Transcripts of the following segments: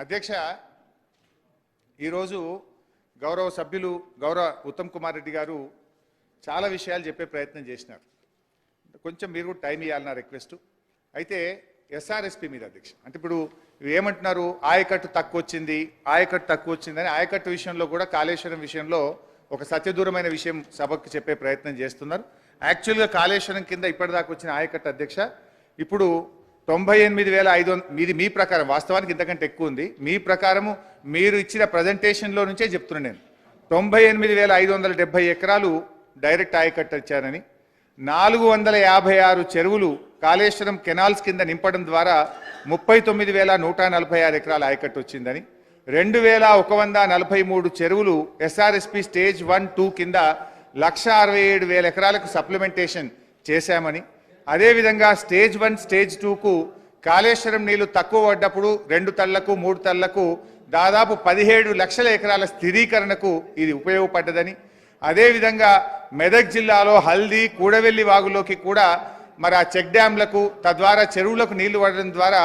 అధ్యక్ష ఈరోజు గౌరవ సభ్యులు గౌరవ ఉత్తమ్ కుమార్ రెడ్డి గారు చాలా విషయాలు చెప్పే ప్రయత్నం చేసినారు. కొంచెం మీరు కూడా టైం ఇవ్వాలి నా రిక్వెస్ట్. అయితే ఎస్ఆర్ఎస్పి మీద అధ్యక్ష అంటే ఇప్పుడు ఏమంటున్నారు? ఆయకట్టు తక్కువ వచ్చింది ఆయకట్టు తక్కువ వచ్చిందని ఆయకట్టు విషయంలో కూడా కాళేశ్వరం విషయంలో ఒక సత్యదూరమైన విషయం సభకు చెప్పే ప్రయత్నం చేస్తున్నారు. యాక్చువల్గా కాళేశ్వరం కింద ఇప్పటిదాకా వచ్చిన ఆయకట్టు అధ్యక్ష ఇప్పుడు తొంభై ఎనిమిది వేల ఐదు వంద మీది మీ ప్రకారం వాస్తవానికి ఇంతకంటే ఎక్కువ ఉంది. మీ ప్రకారము మీరు ఇచ్చిన ప్రజెంటేషన్లో నుంచే చెప్తున్నాను నేను. తొంభై ఎనిమిది వేల ఐదు వందల డెబ్బై ఎకరాలు డైరెక్ట్ ఆయకట్టు ఇచ్చారని నాలుగు వందల యాభై ఆరు చెరువులు కాళేశ్వరం కెనాల్స్ కింద నింపడం ద్వారా ముప్పై తొమ్మిది వేల నూట నలభై ఆరు ఎకరాల ఆయకట్టు వచ్చిందని రెండు వేల ఒక వంద నలభై మూడు చెరువులు ఎస్ఆర్ఎస్పి స్టేజ్ వన్ టూ కింద లక్ష అరవై ఏడు వేల ఎకరాలకు సప్లిమెంటేషన్ చేశామని అదేవిధంగా స్టేజ్ వన్ స్టేజ్ టూకు కాళేశ్వరం నీళ్ళు తక్కువ పడ్డప్పుడు రెండు తళ్ళకు మూడు తళ్ళకు దాదాపు పదిహేడు లక్షల ఎకరాల స్థిరీకరణకు ఇది ఉపయోగపడ్డదని. అదేవిధంగా మెదక్ జిల్లాలో హల్దీ కూడవెల్లి వాగులోకి కూడా మరి ఆ చెక్ డ్యాంలకు తద్వారా చెరువులకు నీళ్ళు పడడం ద్వారా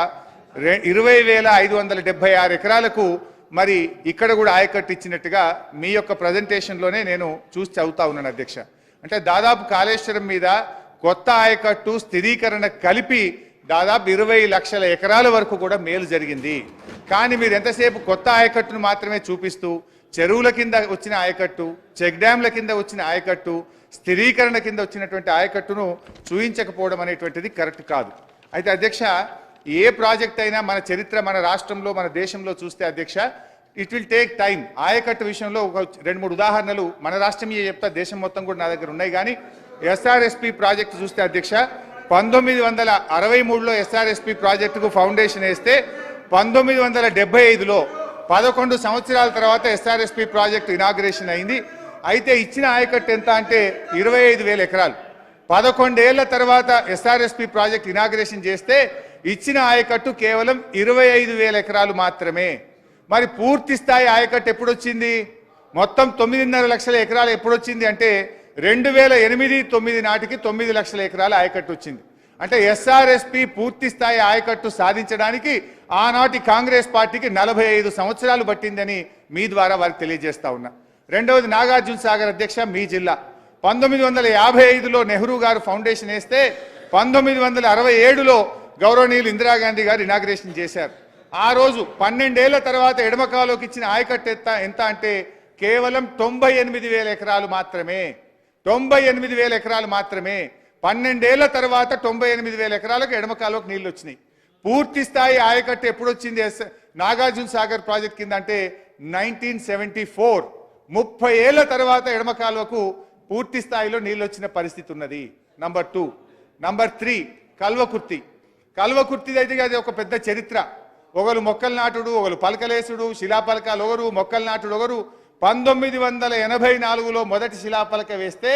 రె- ఇరవై వేల ఐదు వందల డెబ్బై ఆరు ఎకరాలకు మరి ఇక్కడ కూడా ఆయకట్టు ఇచ్చినట్టుగా మీ యొక్క ప్రజెంటేషన్లోనే నేను చూసి చదువుతా ఉన్నాను అధ్యక్ష. అంటే దాదాపు కాళేశ్వరం మీద కొత్త ఆయకట్టు స్థిరీకరణ కలిపి దాదాపు ఇరవై లక్షల ఎకరాల వరకు కూడా మేలు జరిగింది. కానీ మీరు ఎంతసేపు కొత్త ఆయకట్టును మాత్రమే చూపిస్తూ చెరువుల కింద వచ్చిన ఆయకట్టు చెక్ డ్యాంల కింద వచ్చిన ఆయకట్టు స్థిరీకరణ కింద వచ్చినటువంటి ఆయకట్టును చూయించకపోవడం అనేటువంటిది కరెక్ట్ కాదు. అయితే అధ్యక్ష ఏ ప్రాజెక్ట్ అయినా మన చరిత్ర మన రాష్ట్రంలో మన దేశంలో చూస్తే అధ్యక్ష ఇట్ విల్ టేక్ టైం ఆయకట్టు విషయంలో ఒక రెండు మూడు ఉదాహరణలు మన రాష్ట్రం చెప్తా దేశం మొత్తం కూడా నా దగ్గర ఉన్నాయి. కానీ ఎస్ఆర్ఎస్పి ప్రాజెక్ట్ చూస్తే అధ్యక్ష పంతొమ్మిది వందల అరవై మూడులో ఎస్ఆర్ఎస్పి ప్రాజెక్టుకు ఫౌండేషన్ వేస్తే పంతొమ్మిది వందల డెబ్బై ఐదులో పదకొండు సంవత్సరాల తర్వాత ఎస్ఆర్ఎస్పి ప్రాజెక్టు ఇనాగ్రేషన్ అయింది. అయితే ఇచ్చిన ఆయకట్టు ఎంత అంటే ఇరవై ఐదు వేల ఎకరాలు. పదకొండేళ్ళ తర్వాత ఎస్ఆర్ఎస్పి ప్రాజెక్ట్ ఇనాగ్రేషన్ చేస్తే ఇచ్చిన ఆయకట్టు కేవలం ఇరవై ఐదు వేల ఎకరాలు మాత్రమే. మరి పూర్తి స్థాయి ఆయకట్టు ఎప్పుడొచ్చింది? మొత్తం తొమ్మిదిన్నర లక్షల ఎకరాలు ఎప్పుడొచ్చింది అంటే రెండు వేల ఎనిమిది తొమ్మిది నాటికి తొమ్మిది లక్షల ఎకరాల ఆయకట్టు వచ్చింది. అంటే ఎస్ఆర్ఎస్పి పూర్తి స్థాయి ఆయకట్టు సాధించడానికి ఆనాటి కాంగ్రెస్ పార్టీకి నలభై ఐదు సంవత్సరాలు పట్టిందని మీ ద్వారా వారికి తెలియజేస్తా ఉన్నా. రెండవది నాగార్జున సాగర్ అధ్యక్ష మీ జిల్లా. పంతొమ్మిది వందల యాభై ఐదులో నెహ్రూ గారు ఫౌండేషన్ వేస్తే పంతొమ్మిది వందల అరవై ఏడులో గౌరవనీయులు ఇందిరాగాంధీ గారు ఇనాగ్రేషన్ చేశారు. ఆ రోజు పన్నెండేళ్ళ తర్వాత ఎడమకాలోకి ఇచ్చిన ఆయకట్టు ఎంత ఎంత అంటే కేవలం తొంభై ఎనిమిది వేల ఎకరాలు మాత్రమే. తొంభై ఎనిమిది వేల ఎకరాలు మాత్రమే. పన్నెండేళ్ళ తర్వాత తొంభై ఎనిమిది వేల ఎకరాలకు ఎడమకాలోకి నీళ్ళు వచ్చినాయి. పూర్తి స్థాయి ఆయకట్టు ఎప్పుడు వచ్చింది ఎస్ నాగార్జున సాగర్ ప్రాజెక్ట్ కింద అంటే నైన్టీన్ సెవెంటీ ఫోర్. ముప్పై ఏళ్ళ తర్వాత ఎడమ కాలువకు పూర్తి స్థాయిలో నీళ్ళు వచ్చిన పరిస్థితి ఉన్నది. Number two number three Kalwakurthy. కల్వకుర్తిది అయితే అది ఒక పెద్ద చరిత్ర. ఒకరు మొక్కలు నాటుడు ఒకరు పలకలేసుడు శిలాపలకాలు ఒకరు మొక్కలు నాటుడు ఒకరు పంతొమ్మిది వందల ఎనభై నాలుగులో మొదటి శిలాపలక వేస్తే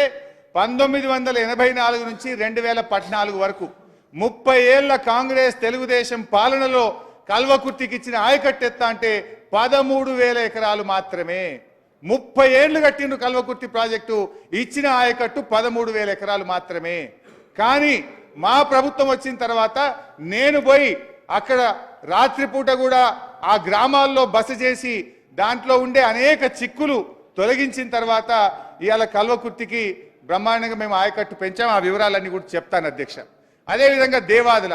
పంతొమ్మిది వందల ఎనభై నాలుగు నుంచి రెండు వేల పద్నాలుగు వరకు ముప్పై ఏళ్ళ కాంగ్రెస్ తెలుగుదేశం పాలనలో కల్వకుర్తికి ఇచ్చిన ఆయకట్టు ఎత్త అంటే పదమూడు వేల ఎకరాలు మాత్రమే. ముప్పై ఏళ్ళు కట్టిండ్రు కల్వకుర్తి ప్రాజెక్టు ఇచ్చిన ఆయకట్టు పదమూడు వేల ఎకరాలు మాత్రమే. కానీ మా ప్రభుత్వం వచ్చిన తర్వాత నేను పోయి అక్కడ రాత్రిపూట కూడా ఆ గ్రామాల్లో బస చేసి దాంట్లో ఉండే అనేక చిక్కులు తొలగించిన తర్వాత ఇవాళ కల్వకుర్తికి బ్రహ్మాండంగా మేము ఆయకట్టు పెంచాం. ఆ వివరాలన్నీ కూడా చెప్తాను అధ్యక్ష. అదేవిధంగా దేవాదుల.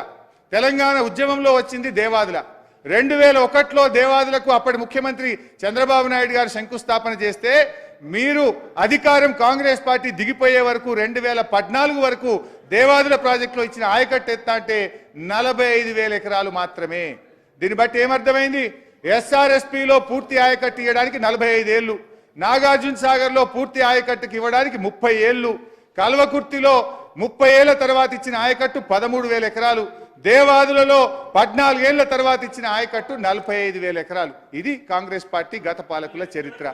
తెలంగాణ ఉద్యమంలో వచ్చింది దేవాదుల. రెండు వేల ఒకటిలో దేవాదులకు అప్పటి ముఖ్యమంత్రి చంద్రబాబు నాయుడు గారు శంకుస్థాపన చేస్తే మీరు అధికారం కాంగ్రెస్ పార్టీ దిగిపోయే వరకు రెండు వేల పద్నాలుగు వరకు దేవాదుల ప్రాజెక్టులో ఇచ్చిన ఆయకట్టు ఎత్త అంటే నలభై ఐదు వేల ఎకరాలు మాత్రమే. దీన్ని బట్టి ఏమర్థమైంది? ఎస్ఆర్ఎస్పిలో పూర్తి ఆయకట్టు ఇవ్వడానికి నలభై ఐదేళ్ళు నాగార్జున సాగర్లో పూర్తి ఆయకట్టుకి ఇవ్వడానికి ముప్పై ఏళ్ళు కల్వకుర్తిలో ముప్పై ఏళ్ళ తర్వాత ఇచ్చిన ఆయకట్టు పదమూడు వేల ఎకరాలు దేవాదులలో పద్నాలుగేళ్ళ తర్వాత ఇచ్చిన ఆయకట్టు నలభై ఐదు వేల ఎకరాలు. ఇది కాంగ్రెస్ పార్టీ గత పాలకుల చరిత్ర.